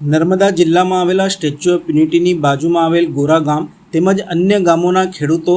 નર્મદા જિલ્લામાં આવેલા statue of યુનિટીની બાજુમાં આવેલ ગોરા ગામ તેમજ અન્ય ગામોના ખેડૂતો,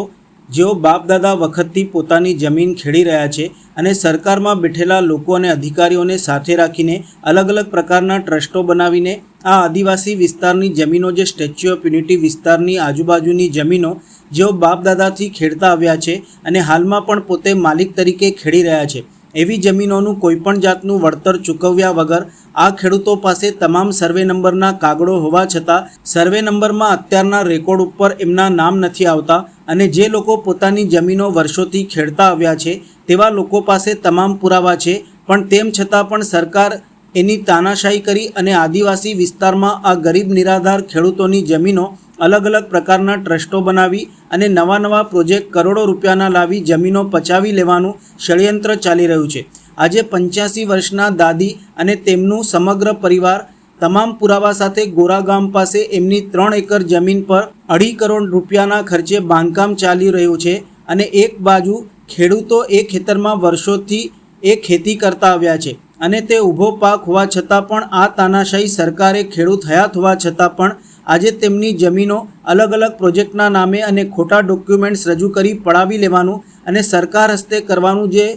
જેઓ બાપદાદા વખતથી પોતાની જમીન ખેડી રહ્યા છે અને સરકારમાં બેઠેલા લોકો અને અધિકારીઓને સાથે રાખીને અલગ અલગ પ્રકારના ટ્રસ્ટો બનાવીને આ આદિવાસી વિસ્તારની જમીનો, જે સ્ટેચ્યુ ઓફ યુનિટી વિસ્તારની આજુબાજુની જમીનો, જેઓ બાપદાદાથી ખેડતા આવ્યા છે અને હાલમાં પણ પોતે માલિક તરીકે ખેડી રહ્યા છે, એવી જમીનોનું કોઈપણ જાતનું વળતર ચૂકવ્યા વગર આ ખેડૂતો પાસે તમામ સર્વે નંબરના કાગળો હોવા છતાં સર્વે નંબરમાં અત્યારના રેકોર્ડ ઉપર એમના નામ નથી આવતા અને જે લોકો પોતાની જમીનો વર્ષોથી ખેડતા આવ્યા છે તેવા લોકો પાસે તમામ પુરાવા છે. પણ તેમ છતાં પણ સરકાર એની તાનાશાહી કરી અને આદિવાસી વિસ્તારમાં આ ગરીબ નિરાધાર ખેડૂતોની જમીનો અલગ અલગ પ્રકારના ટ્રસ્ટો બનાવી અને નવા નવા પ્રોજેક્ટ કરોડો રૂપિયાના લાવી જમીનો પચાવી લેવાનું ષડયંત્ર ચાલી રહ્યું છે. આજે પંચ્યાસી વર્ષના દાદી અને તેમનું સમગ્ર પરિવાર તમામ પુરાવા સાથે ગોરા ગામ પાસે એમની ત્રણ એકર જમીન પર અઢી કરોડ રૂપિયાના ખર્ચે બાંધકામ ચાલી રહ્યું છે અને એક બાજુ ખેડૂતો એ ખેતરમાં વર્ષોથી એ ખેતી કરતા આવ્યા છે અને તે ઊભો પાક હોવા છતાં પણ આ તાનાશાહી સરકારે ખેડૂત હયાત હોવા છતાં પણ આજે તેમની જમીનો અલગ અલગ પ્રોજેક્ટના નામે અને ખોટા ડોક્યુમેન્ટ્સ રજૂ કરી પડાવી લેવાનું અને સરકાર હસ્તે કરવાનું જે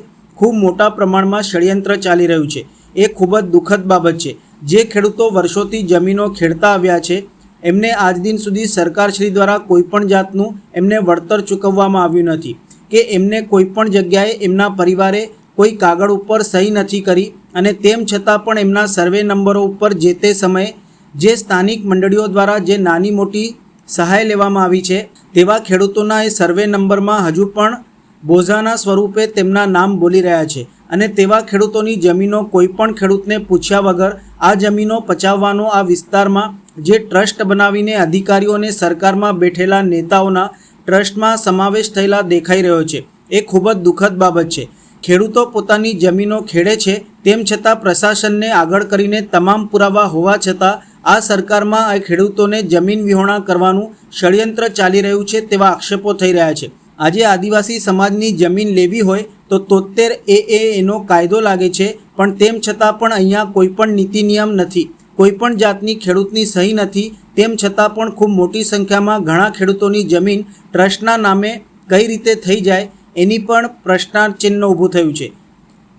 ખૂબ મોટા પ્રમાણમાં ષડયંત્ર ચાલી રહ્યું છે. એ ખૂબ જ દુઃખદ બાબત છે. જે ખેડૂતો વર્ષોથી જમીનો ખેડતા આવ્યા છે, એમને આજ દિન સુધી સરકારશ્રી દ્વારા કોઈપણ જાતનું એમને વળતર ચૂકવવામાં આવ્યું નથી કે એમને કોઈપણ જગ્યાએ એમના પરિવારે કોઈ કાગળ ઉપર સહી નથી કરી અને તેમ છતાં પણ એમના સર્વે નંબરો ઉપર જે તે સમયે જે સ્થાનિક મંડળીઓ દ્વારા જે નાની મોટી સહાય લેવામાં આવી છે, તેવા ખેડૂતોના એ સર્વે નંબરમાં હજુ પણ બોઝાના સ્વરૂપે તેમના નામ બોલી રહ્યા છે અને તેવા ખેડૂતોની જમીનો કોઈ પણ ખેડૂતને પૂછ્યા વગર આ જમીનો પચાવવાનો આ વિસ્તારમાં જે ટ્રસ્ટ બનાવીને અધિકારીઓને સરકારમાં બેઠેલા નેતાઓના ટ્રસ્ટમાં સમાવેશ થયેલા દેખાઈ રહ્યો છે. એ ખૂબ જ દુઃખદ બાબત છે. ખેડૂતો પોતાની જમીનો ખેડે છે તેમ છતાં પ્રશાસનને આગળ કરીને તમામ પુરાવા હોવા છતાં આ સરકારમાં આ ખેડૂતોને જમીન વિહોણા કરવાનું ષડયંત્ર ચાલી રહ્યું છે તેવા આક્ષેપો થઈ રહ્યા છે. આજે આદિવાસી સમાજની જમીન લેવી હોય તો તોતેર એ એ એનો કાયદો લાગે છે, પણ તેમ છતાં પણ અહીંયા કોઈ પણ નીતિ નિયમ નથી. કોઈ પણ જાતની ખેડૂતની સહી નથી, તેમ છતાં પણ ખૂબ મોટી સંખ્યામાં ઘણા ખેડૂતોની જમીન ટ્રસ્ટના નામે કઈ રીતે થઈ જાય, એની પણ પ્રશ્નાર્થ ઊભું થયું છે.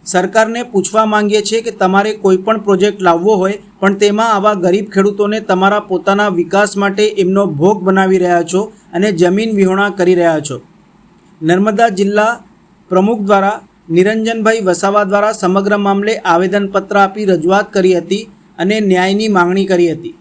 સરકારને પૂછવા માંગીએ છીએ કે તમારે કોઈ પણ પ્રોજેક્ટ લાવવો હોય, પણ તેમાં આવા ગરીબ ખેડૂતોને તમારા પોતાના વિકાસ માટે એમનો ભોગ બનાવી રહ્યા છો અને જમીન વિહોણા કરી રહ્યા છો. નર્મદા જિલ્લા પ્રમુખ દ્વારા નિરંજનભાઈ વસાવા દ્વારા સમગ્ર મામલે આવેદનપત્ર આપી રજૂઆત કરી હતી અને ન્યાયની માંગણી કરી હતી.